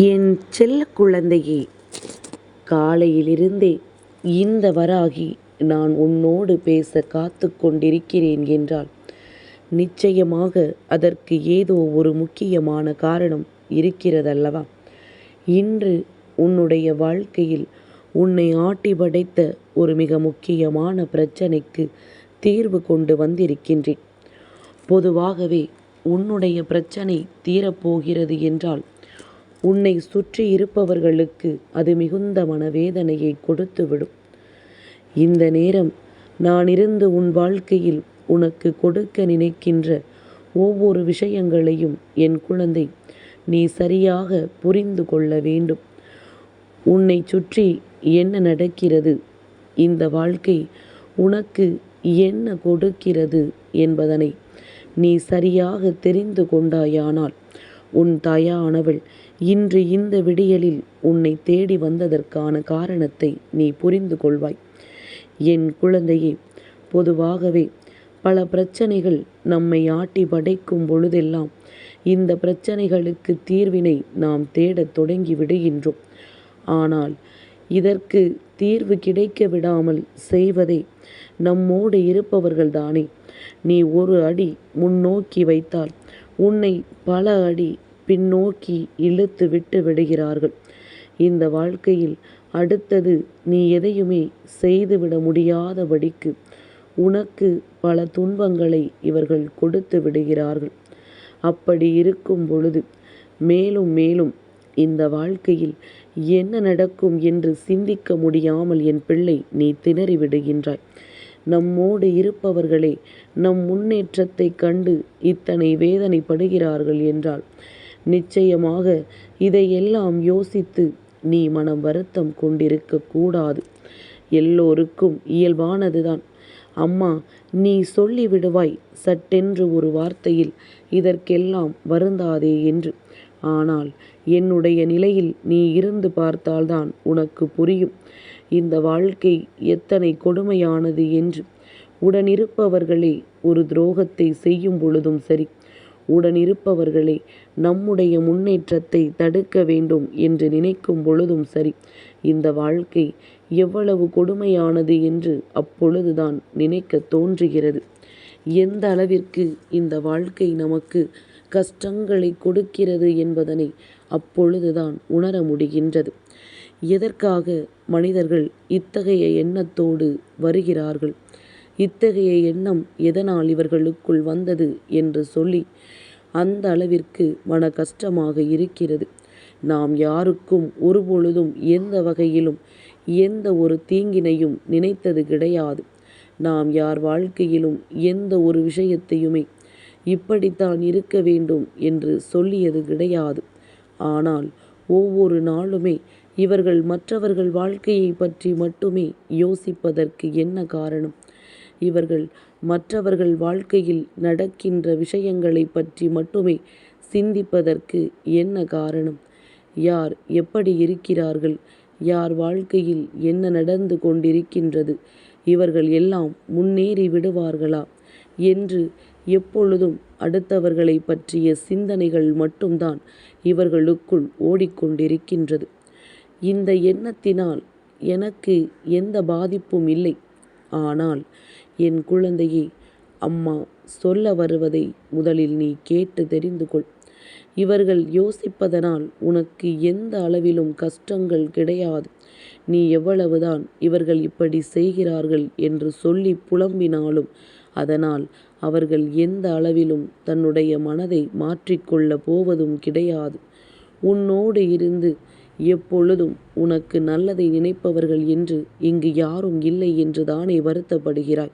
என் செல்ல குழந்தையே காலையிலிருந்தே இந்த வராகி நான் உன்னோடு பேச காத்து கொண்டிருக்கிறேன் என்றால் நிச்சயமாக அதற்கு ஏதோ ஒரு முக்கியமான காரணம் இருக்கிறதல்லவா? இன்று உன்னுடைய வாழ்க்கையில் உன்னை ஆட்டி படைத்த ஒரு மிக முக்கியமான பிரச்சனைக்கு தீர்வு கொண்டு வந்திருக்கின்றேன். பொதுவாகவே உன்னுடைய பிரச்சனை தீரப்போகிறது என்றால் உன்னை சுற்றி இருப்பவர்களுக்கு அது மிகுந்த மனவேதனையை கொடுத்துவிடும். இந்த நேரம் நான் இருந்து உன் வாழ்க்கையில் உனக்கு கொடுக்க நினைக்கின்ற ஒவ்வொரு விஷயங்களையும் என் குழந்தை நீ சரியாக புரிந்து கொள்ள வேண்டும். உன்னை சுற்றி என்ன நடக்கிறது? இந்த வாழ்க்கை உனக்கு என்ன கொடுக்கிறது என்பதனை நீ சரியாக தெரிந்து கொண்டாயானால் உன் தாயானவள் இன்று இந்த விடியலில் உன்னை தேடி வந்ததற்கான காரணத்தை நீ புரிந்து கொள்வாய். என் குழந்தையே பொதுவாகவே பல பிரச்சனைகள் நம்மை ஆட்டி படைக்கும் பொழுதெல்லாம் இந்த பிரச்சனைகளுக்கு தீர்வினை நாம் தேடத் தொடங்கி விடுகின்றோம். ஆனால் இதற்கு தீர்வு கிடைக்க விடாமல் செய்வதே நம்மோடு இருப்பவர்கள்தானே. நீ ஒரு அடி முன்னோக்கி வைத்தால் உன்னை பல அடி பின்னோக்கி இழுத்து விட்டு விடுகிறார்கள். இந்த வாழ்க்கையில் அடுத்தது நீ எதையுமே செய்துவிட முடியாதபடிக்கு உனக்கு பல துன்பங்களை இவர்கள் கொடுத்து விடுகிறார்கள். அப்படி இருக்கும் பொழுது மேலும் மேலும் இந்த வாழ்க்கையில் என்ன நடக்கும் என்று சிந்திக்க முடியாமல் என் பிள்ளை நீ திணறி விடுகின்றாய் நம்மோடு இருப்பவர்களே நம் முன்னேற்றத்தை கண்டு இத்தனை வேதனைப்படுகிறார்கள் என்றால் நிச்சயமாக இதையெல்லாம் யோசித்து நீ மனம் வருத்தம் கொண்டிருக்க கூடாது. எல்லோருக்கும் இயல்பானதுதான். அம்மா நீ சொல்லிவிடுவாய் சட்டென்று ஒரு வார்த்தையில் இதற்கெல்லாம் வருந்தாதே என்று. ஆனால் என்னுடைய நிலையில் நீ இருந்து பார்த்தால்தான் உனக்கு புரியும். இந்த வாழ்க்கை எத்தனை கொடுமையானது என்று. உடனிருப்பவர்களே ஒரு துரோகத்தை செய்யும் பொழுதும் சரி. உடனிருப்பவர்களே நம்முடைய முன்னேற்றத்தை தடுக்க வேண்டும் என்று நினைக்கும் பொழுதும் சரி. இந்த வாழ்க்கை எவ்வளவு கொடுமையானது என்று அப்பொழுதுதான் நினைக்க தோன்றுகிறது. எந்த அளவிற்கு இந்த வாழ்க்கை நமக்கு கஷ்டங்களை கொடுக்கிறது என்பதனை அப்பொழுதுதான் உணர முடிகின்றது. எதற்காக மனிதர்கள் இத்தகைய எண்ணத்தோடு வருகிறார்கள்? இத்தகைய எண்ணம் எதனால் இவர்களுக்குள் வந்தது என்று சொல்லி அந்த அளவிற்கு மன கஷ்டமாக இருக்கிறது. நாம் யாருக்கும் ஒருபொழுதும் எந்த வகையிலும் எந்த ஒரு தீங்கினையும் நினைத்தது கிடையாது. நாம் யார் வாழ்க்கையிலும் எந்த ஒரு விஷயத்தையுமே இப்படித்தான் இருக்க வேண்டும் என்று சொல்லியது கிடையாது. ஆனால் ஒவ்வொரு நாளுமே இவர்கள் மற்றவர்கள் வாழ்க்கையை பற்றி மட்டுமே யோசிப்பதற்கு என்ன காரணம்? இவர்கள் மற்றவர்கள் வாழ்க்கையில் நடக்கின்ற விஷயங்களை பற்றி மட்டுமே சிந்திப்பதற்கு என்ன காரணம்? யார் எப்படி இருக்கிறார்கள்? யார் வாழ்க்கையில் என்ன நடந்து கொண்டிருக்கின்றது? இவர்கள் எல்லாம் முன்னேறி விடுவார்களா? என்று எப்பொழுதும் அடுத்தவர்களை பற்றிய சிந்தனைகள் மட்டும்தான் இவர்களுக்குள் ஓடிக்கொண்டிருக்கின்றது. இந்த எண்ணத்தினால் எனக்கு எந்த பாதிப்பும் இல்லை. ஆனால் என் குழந்தையே அம்மா சொல்ல வருவதை முதலில் நீ கேட்டு தெரிந்து கொள். இவர்கள் யோசிப்பதனால் உனக்கு எந்த அளவிலும் கஷ்டங்கள் கிடையாது. நீ எவ்வளவுதான் இவர்கள் இப்படி செய்கிறார்கள் என்று சொல்லி புலம்பினாலும் அதனால் அவர்கள் எந்த அளவிலும் தன்னுடைய மனதை மாற்றிக்கொள்ள போவதும் கிடையாது. உன்னோடு இருந்து எப்பொழுதும் உனக்கு நல்லதை நினைப்பவர்கள் என்று இங்கு யாரும் இல்லை என்று தானே வருத்தப்படுகிறாய்.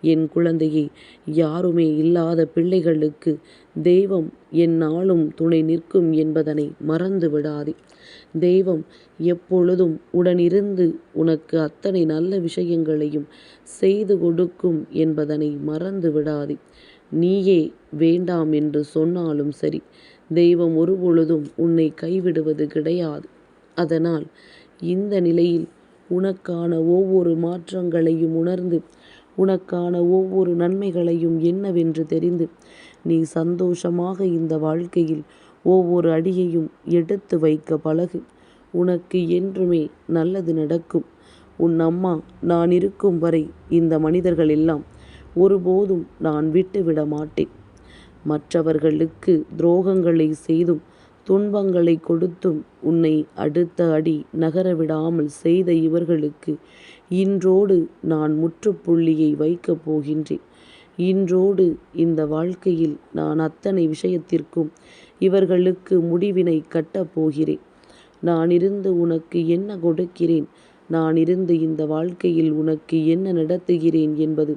என் குழந்தையே யாருமே இல்லாத பிள்ளைகளுக்கு தெய்வம் எந்நாளும் துணை நிற்கும் என்பதனை மறந்து விடாதே தெய்வம் எப்பொழுதும் உடனிருந்து உனக்கு அத்தனை நல்ல விஷயங்களையும் செய்து கொடுக்கும் என்பதனை மறந்து விடாதே நீயே வேண்டாம் என்று சொன்னாலும் சரி தெய்வம் ஒருபொழுதும் உன்னை கைவிடுவது கிடையாது. அதனால் இந்த நிலையில் உனக்கான ஒவ்வொரு மாற்றங்களையும் உணர்ந்து உனக்கான ஒவ்வொரு நன்மைகளையும் என்னவென்று தெரிந்து நீ சந்தோஷமாக இந்த வாழ்க்கையில் ஒவ்வொரு அடியையும் எடுத்து வைக்க பழகு. உனக்கு என்றுமே நல்லது நடக்கும். உன் அம்மா நான் இருக்கும் வரை இந்த மனிதர்கள் எல்லாம் ஒருபோதும் நான் விட்டுவிட மாட்டேன். மற்றவர்களுக்கு துரோகங்களை செய்தும் துன்பங்களை கொடுத்தும் உன்னை அடுத்த அடி நகர விடாமல் செய்த இவர்களுக்கு இன்றோடு நான் முற்றுப்புள்ளியை வைக்கப் போகின்றேன். இன்றோடு இந்த வாழ்க்கையில் நான் அத்தனை விஷயத்திற்கும் இவர்களுக்கு முடிவினை கட்டப் போகிறேன். நான் இருந்து உனக்கு என்ன கொடுக்கிறேன்? நான் இருந்து இந்த வாழ்க்கையில் உனக்கு என்ன நடத்துகிறேன் என்பது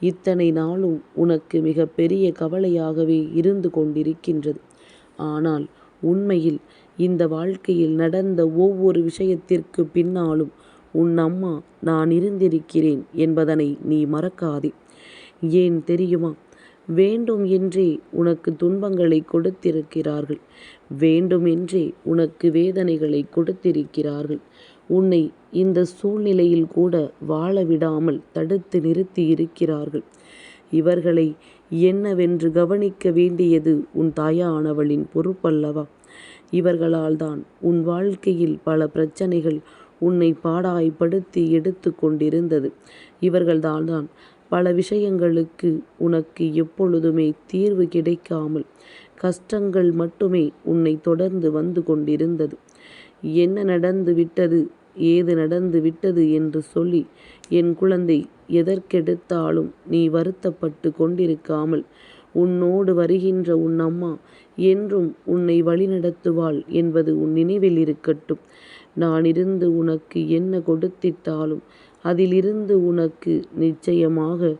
இத்தனை நாளும் உனக்கு மிக பெரிய கவலையாகவே இருந்து கொண்டிருக்கின்றது. ஆனால் உண்மையில் இந்த வாழ்க்கையில் நடந்த ஒவ்வொரு விஷயத்திற்கு பின்னாலும் உன் அம்மா நான் இருந்திருக்கிறேன் என்பதனை நீ மறக்காதே. ஏன் தெரியுமா? வேண்டும் என்றே உனக்கு துன்பங்களை கொடுத்திருக்கிறார்கள். வேண்டும் என்றே உனக்கு வேதனைகளை கொடுத்திருக்கிறார்கள். உன்னை இந்த சூழ்நிலையில் கூட வாழ விடாமல் தடுத்து நிறுத்தி இருக்கிறார்கள். இவர்களை என்னவென்று கவனிக்க வேண்டியது உன் தாயானவளின் பொறுப்பல்லவா? இவர்களால்தான் உன் வாழ்க்கையில் பல பிரச்சனைகள் உன்னை பாடாய்ப்படுத்தி எடுத்து கொண்டிருந்தது. இவர்கள்தான் பல விஷயங்களுக்கு உனக்கு எப்பொழுதுமே தீர்வு கிடைக்காமல் கஷ்டங்கள் மட்டுமே உன்னை தொடர்ந்து வந்து கொண்டிருந்தது. என்ன நடந்து விட்டது ஏது நடந்து விட்டது என்று சொல்லி என் குழந்தை எதற்கெடுத்தாலும் நீ வருத்தப்பட்டு கொண்டிருக்காமல் உன்னோடு வருகின்ற உன் அம்மா என்றும் உன்னை வழிநடத்துவாள் என்பது உன் நினைவில் இருக்கட்டும். நான் இருந்து உனக்கு என்ன கொடுத்திட்டாலும் அதிலிருந்து உனக்கு நிச்சயமாக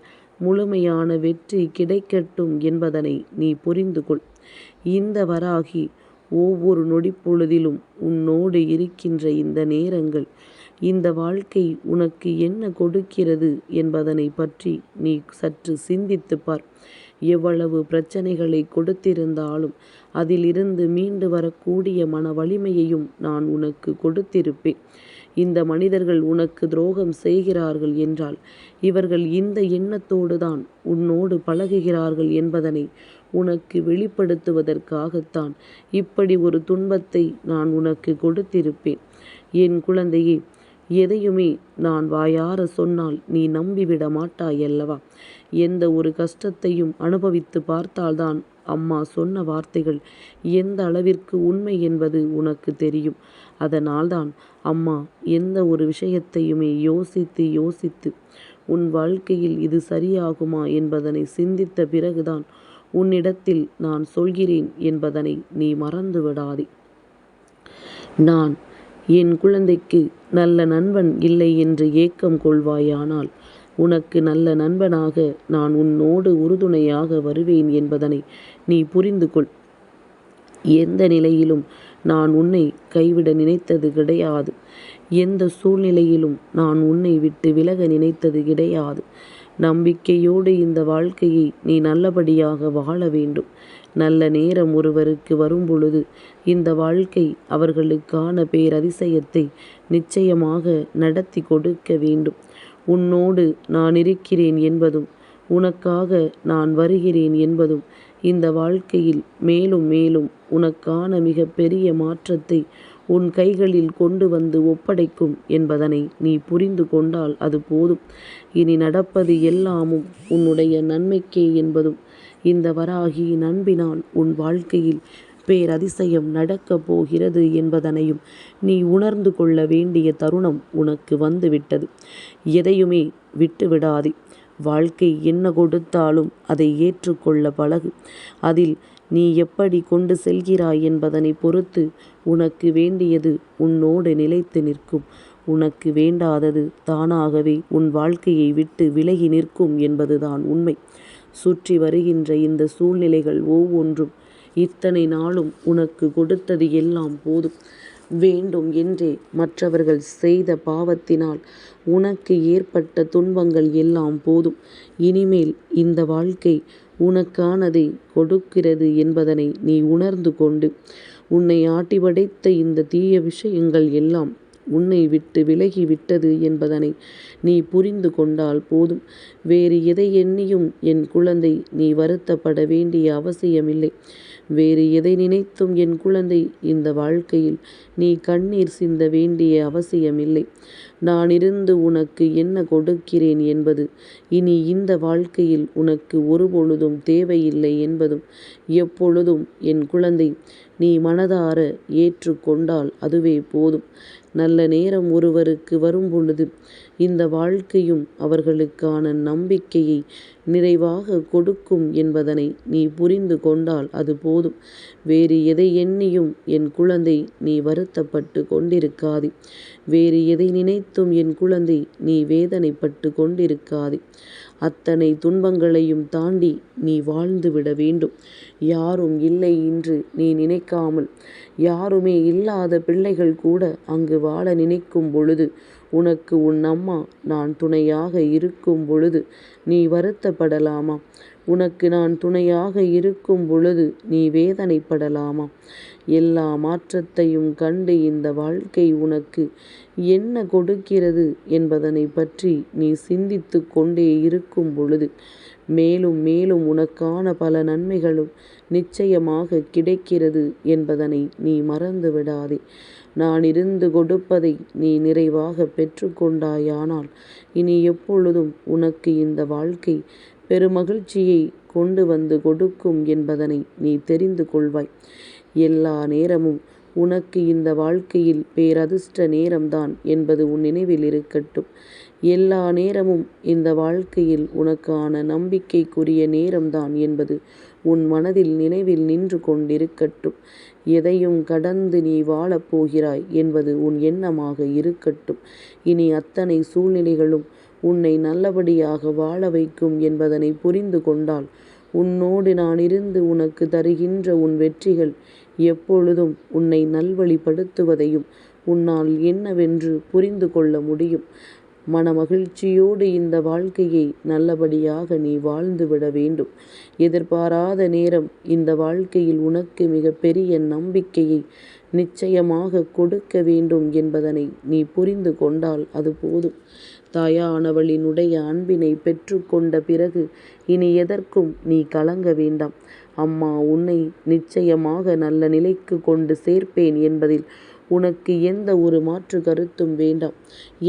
முழுமையான வெற்றி கிடைக்கட்டும் என்பதனை நீ புரிந்து கொள். இந்த வராகி ஒவ்வொரு நொடிப்பொழுதிலும் உன்னோடு இருக்கின்ற இந்த நேரங்கள் இந்த வாழ்க்கை உனக்கு என்ன கொடுக்கிறது என்பதனை பற்றி நீ சற்று சிந்தித்து பார். எவ்வளவு பிரச்சனைகளை கொடுத்திருந்தாலும் அதிலிருந்து மீண்டு வரக்கூடிய மன வலிமையையும் நான் உனக்கு கொடுத்திருப்பேன். இந்த மனிதர்கள் உனக்கு துரோகம் செய்கிறார்கள் என்றால் இவர்கள் இந்த எண்ணத்தோடு தான் உன்னோடு பழகுகிறார்கள் என்பதனை உனக்கு வெளிப்படுத்துவதற்காகத்தான் இப்படி ஒரு துன்பத்தை நான் உனக்கு கொடுத்திருப்பேன். என் குழந்தையே எதையுமே நான் வாயார சொன்னால் நீ நம்பிவிட மாட்டாய் அல்லவா எந்த ஒரு கஷ்டத்தையும் அனுபவித்து பார்த்தால்தான் அம்மா சொன்ன வார்த்தைகள் எந்த அளவிற்கு உண்மை என்பது உனக்கு தெரியும். அதனால்தான் அம்மா எந்த ஒரு விஷயத்தையுமே யோசித்து யோசித்து உன் வாழ்க்கையில் இது சரியாகுமா என்பதனை சிந்தித்த பிறகுதான் உன்னிடத்தில் நான் சொல்கிறேன் என்பதனை நீ மறந்து விடாதே நான் என் குழந்தைக்கு நல்ல நண்பன் இல்லை என்று ஏக்கம் கொள்வாயானால் உனக்கு நல்ல நண்பனாக நான் உன்னோடு உறுதுணையாக வருவேன் என்பதனை நீ புரிந்து கொள். எந்த நிலையிலும் நான் உன்னை கைவிட நினைத்தது கிடையாது. எந்த சூழ்நிலையிலும் நான் உன்னை விட்டு விலக நினைத்தது கிடையாது. நம்பிக்கையோடு இந்த வாழ்க்கையை நீ நல்லபடியாக வாழ வேண்டும். நல்ல நேரம் ஒருவருக்கு வரும்பொழுது இந்த வாழ்க்கை அவர்களுக்கான பேரதிசயத்தை நிச்சயமாக நடத்தி கொடுக்க வேண்டும். உன்னோடு நான் இருக்கிறேன் என்பதும் உனக்காக நான் வருகிறேன் என்பதும் இந்த வாழ்க்கையில் மேலும் மேலும் உனக்கான மிக பெரிய மாற்றத்தை உன் கைகளில் கொண்டு வந்து ஒப்படைக்கும் என்பதனை நீ புரிந்து கொண்டால் அது போதும். இனி நடப்பது எல்லாமும் உன்னுடைய நன்மைக்கே என்பதும் இந்த வராகி நண்பினால் உன் வாழ்க்கையில் பேரதிசயம் நடக்கப் போகிறது என்பதனையும் நீ உணர்ந்து கொள்ள வேண்டிய தருணம் உனக்கு வந்துவிட்டது. எதையுமே விட்டுவிடாதே. வாழ்க்கை என்ன கொடுத்தாலும் அதை ஏற்றுக்கொள்ள பழகு. அதில் நீ எப்படி கொண்டு செல்கிறாய் என்பதனை பொறுத்து உனக்கு வேண்டியது உன்னோடு நிலைத்து நிற்கும். உனக்கு வேண்டாதது தானாகவே உன் வாழ்க்கையை விட்டு விலகி நிற்கும் என்பதுதான் உண்மை. சுற்றி வருகின்ற இந்த சூழ்நிலைகள் ஒவ்வொன்றும் இத்தனை நாளும் உனக்கு கொடுத்தது எல்லாம் போதும். வேண்டும் என்றே மற்றவர்கள் செய்த பாவத்தினால் உனக்கு ஏற்பட்ட துன்பங்கள் எல்லாம் போதும். இனிமேல் இந்த வாழ்க்கை உனக்கானதை கொடுக்கிறது என்பதனை நீ உணர்ந்து கொண்டு உன்னை ஆட்டி படைத்த இந்த தீய விஷயங்கள் எல்லாம் உன்னை விட்டு விலகி விட்டது என்பதனை நீ புரிந்து கொண்டால் போதும். வேறு எதை எண்ணியும் என் குழந்தை நீ வருத்தப்பட வேண்டிய அவசியமில்லை. வேறு எதை நினைத்தும் என் குழந்தை இந்த வாழ்க்கையில் நீ கண்ணீர் சிந்த வேண்டிய அவசியமில்லை. நான் இருந்து உனக்கு என்ன கொடுக்கிறேன் என்பது இனி இந்த வாழ்க்கையில் உனக்கு ஒருபொழுதும் தேவையில்லை என்பதும் எப்பொழுதும் என் குழந்தை நீ மனதார ஏற்றுக்கொண்டால் அதுவே போதும். நல்ல நேரம் ஒருவருக்கு வரும்பொழுது இந்த வாழ்க்கையும் அவர்களுக்கான நம்பிக்கையை நிறைவாக கொடுக்கும் என்பதனை நீ புரிந்து கொண்டால் அது போதும். வேறு எதை எண்ணியும் என் குழந்தை நீ வருத்தப்பட்டு கொண்டிருக்காதே. வேறு எதை நினைத்தும் என் குழந்தை நீ வேதனைப்பட்டு கொண்டிருக்காதே. அத்தனை துன்பங்களையும் தாண்டி நீ வாழ்ந்து விட வேண்டும். யாரும் இல்லை என்று நீ நினைக்காமல். யாருமே இல்லாத பிள்ளைகள் கூட அங்கு வாழ நினைக்கும் பொழுது உனக்கு உன் அம்மா நான் துணையாக இருக்கும் பொழுது நீ வருத்தப்படலாமா? உனக்கு நான் துணையாக இருக்கும் பொழுது நீ வேதனைப்படலாமா? எல்லா மாற்றத்தையும் கண்டு இந்த வாழ்க்கை உனக்கு என்ன கொடுக்கிறது என்பதனை பற்றி நீ சிந்தித்து கொண்டே இருக்கும் பொழுது மேலும் மேலும் உனக்கான பல நன்மைகளும் நிச்சயமாக கிடைக்கிறது என்பதனை நீ மறந்து விடாதே. நான் இருந்து கொடுப்பதை நீ நிறைவாக பெற்றுக்கொண்டாயானால் இனி எப்பொழுதும் உனக்கு இந்த வாழ்க்கை பெருமகிழ்ச்சியை கொண்டு வந்து கொடுக்கும் என்பதனை நீ தெரிந்து கொள்வாய். எல்லா நேரமும் உனக்கு இந்த வாழ்க்கையில் பேரதிர்ஷ்ட நேரம்தான் என்பது உன் நினைவில் இருக்கட்டும். எல்லா நேரமும் இந்த வாழ்க்கையில் உனக்கான நம்பிக்கைக்குரிய நேரம்தான் என்பது உன் மனதில் நினைவில் நின்று கொண்டிருக்கட்டும். எதையும் கடந்து நீ வாழப்போகிறாய் என்பது உன் எண்ணமாக இருக்கட்டும். இனி அத்தனை சூழ்நிலைகளும் உன்னை நல்லபடியாக வாழ வைக்கும் என்பதனை புரிந்து கொண்டால் உன்னோடு நான் இருந்து உனக்கு தருகின்ற உன் வெற்றிகள் எப்பொழுதும் உன்னை நல்வழிப்படுத்துவதையும் உன்னால் என்னவென்று புரிந்து கொள்ள முடியும். மனமகிழ்ச்சியோடு இந்த வாழ்க்கையை நல்லபடியாக நீ வாழ்ந்துவிட வேண்டும். எதிர்பாராத நேரம் இந்த வாழ்க்கையில் உனக்கு மிக பெரிய நம்பிக்கையை நிச்சயமாக கொடுக்க வேண்டும் என்பதனை நீ புரிந்து கொண்டால் அது போதும். தாயானவளினுடைய அன்பினை பெற்றுக்கொண்ட பிறகு இனி எதற்கும் நீ கலங்க வேண்டாம். அம்மா உன்னை நிச்சயமாக நல்ல நிலைக்கு கொண்டு சேர்ப்பேன் என்பதில் உனக்கு எந்த ஒரு மாற்று கருத்தும் வேண்டாம்.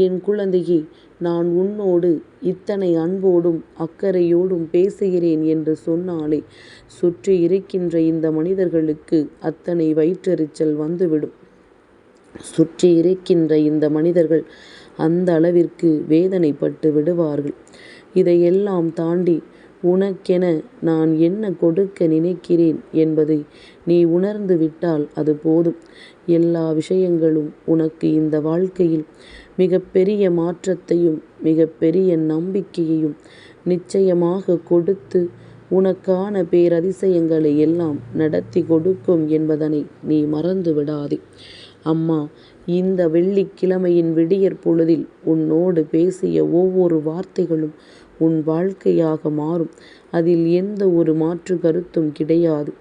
என் குழந்தையே நான் உன்னோடு இத்தனை அன்போடும் அக்கறையோடும் பேசுகிறேன் என்று சொன்னாலே சுற்றி இருக்கின்ற இந்த மனிதர்களுக்கு அத்தனை வயிற்றெரிச்சல் வந்துவிடும். சுற்றி இருக்கின்ற இந்த மனிதர்கள் அந்த அளவிற்கு வேதனைப்பட்டு விடுவார்கள். இதையெல்லாம் தாண்டி உனக்கென நான் என்ன கொடுக்க நினைக்கிறேன் என்பதை நீ உணர்ந்து விட்டால் அது போதும். எல்லா விஷயங்களும் உனக்கு இந்த வாழ்க்கையில் மிகப்பெரிய மாற்றத்தையும் மிகப்பெரிய நம்பிக்கையையும் நிச்சயமாக கொடுத்து உனக்கான பேரதிசயங்களை எல்லாம் நடத்தி கொடுக்கும் என்பதனை நீ மறந்து விடாதே அம்மா இந்த வெள்ளிக்கிழமையின் விடியற் பொழுதில் உன்னோடு பேசிய ஒவ்வொரு வார்த்தைகளும் உன் வாழ்க்கையாக மாறும். அதில் எந்த ஒரு மாற்று கருத்தும் கிடையாது.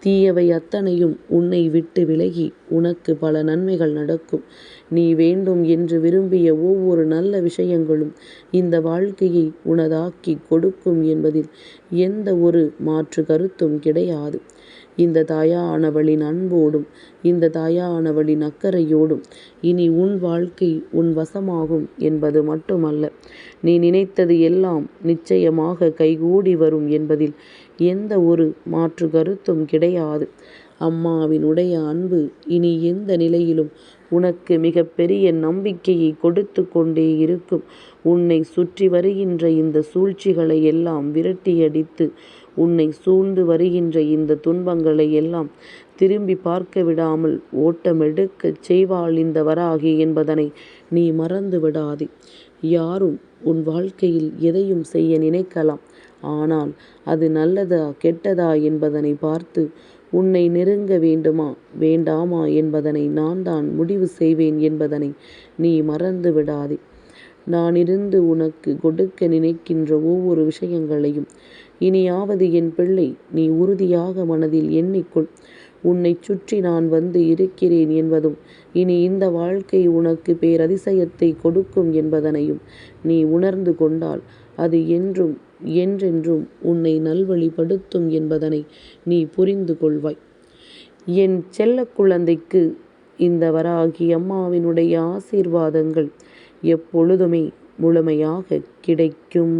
தீயவை அத்தனையும் உன்னை விட்டு விலகி உனக்கு பல நன்மைகள் நடக்கும். நீ வேண்டும் என்று விரும்பிய ஒவ்வொரு நல்ல விஷயங்களும் இந்த வாழ்க்கையை உனதாக்கி கொடுக்கும் என்பதில் எந்த ஒரு மாற்று கருத்தும் கிடையாது. இந்த தாயானவளின் அன்போடும் இந்த தாயானவளின் அக்கறையோடும் இனி உன் வாழ்க்கை உன் வசமாகும் என்பது மட்டுமல்ல. நீ நினைத்தது எல்லாம் நிச்சயமாக கைகூடி வரும் என்பதில் எந்த ஒரு மாற்று கருத்தும் கிடையாது. அம்மாவினுடைய அன்பு இனி எந்த நிலையிலும் உனக்கு மிகப்பெரிய நம்பிக்கையை கொடுத்து கொண்டே இருக்கும். உன்னை சுற்றி வருகின்ற இந்த சூழ்ச்சிகளை எல்லாம் விரட்டியடித்து உன்னை சூழ்ந்து வருகின்ற இந்த துன்பங்களை எல்லாம் திரும்பி பார்க்க விடாமல் ஓட்டமெடுக்கச் செய்வாள் இந்த வராகி என்பதனை நீ மறந்து விடாதே. யாரும் உன் வாழ்க்கையில் எதையும் செய்ய நினைக்கலாம். ஆனால் அது நல்லதா கெட்டதா என்பதனை பார்த்து உன்னை நெருங்க வேண்டுமா வேண்டாமா என்பதனை நான் தான் முடிவு செய்வேன் என்பதனை நீ மறந்து விடாதே. நான் இருந்து உனக்கு கொடுக்க நினைக்கின்ற ஒவ்வொரு விஷயங்களையும் இனியாவது என் பிள்ளை நீ உறுதியாக மனதில் எண்ணிக்கொள். உன்னை சுற்றி நான் வந்து இருக்கிறேன் என்பதும் இனி இந்த வாழ்க்கை உனக்கு பேரதிசயத்தை கொடுக்கும் என்பதனையும் நீ உணர்ந்து கொண்டால் அது என்றும் என்றென்றும் உன்னை நல்வழிப்படுத்தும் என்பதனை நீ புரிந்து கொள்வாய். என் செல்ல குழந்தைக்கு இந்த வராகி அம்மாவினுடைய ஆசீர்வாதங்கள் எப்பொழுதுமே முழுமையாக கிடைக்கும்.